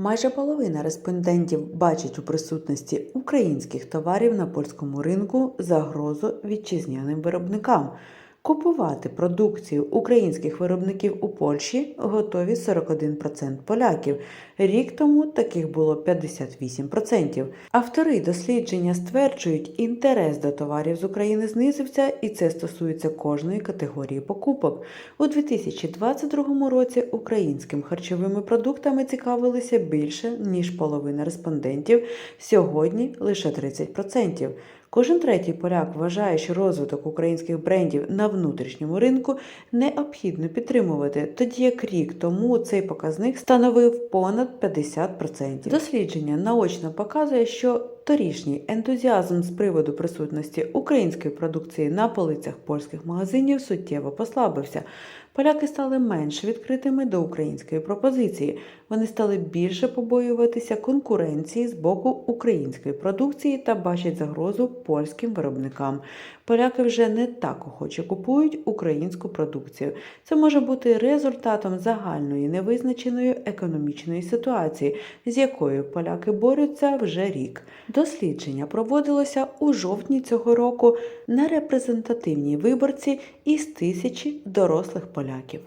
Майже половина респондентів бачить у присутності українських товарів на польському ринку загрозу вітчизняним виробникам. Купувати продукцію українських виробників у Польщі готові 41% поляків. Рік тому таких було 58%. Автори дослідження стверджують, інтерес до товарів з України знизився, і це стосується кожної категорії покупок. У 2022 році українськими харчовими продуктами цікавилися більше ніж половина респондентів. Сьогодні лише 30%. Кожен третій поляк вважає, що розвиток українських брендів на внутрішньому ринку необхідно підтримувати, тоді як рік тому цей показник становив понад 50%. Дослідження наочно показує, що торішній ентузіазм з приводу присутності української продукції на полицях польських магазинів суттєво послабився. Поляки стали менш відкритими до української пропозиції. Вони стали більше побоюватися конкуренції з боку української продукції та бачать загрозу польським виробникам. Поляки вже не так охоче купують українську продукцію. Це може бути результатом загальної невизначеної економічної ситуації, з якою поляки борються вже рік. Дослідження проводилося у жовтні цього року на репрезентативній виборці із тисячі дорослих поляків.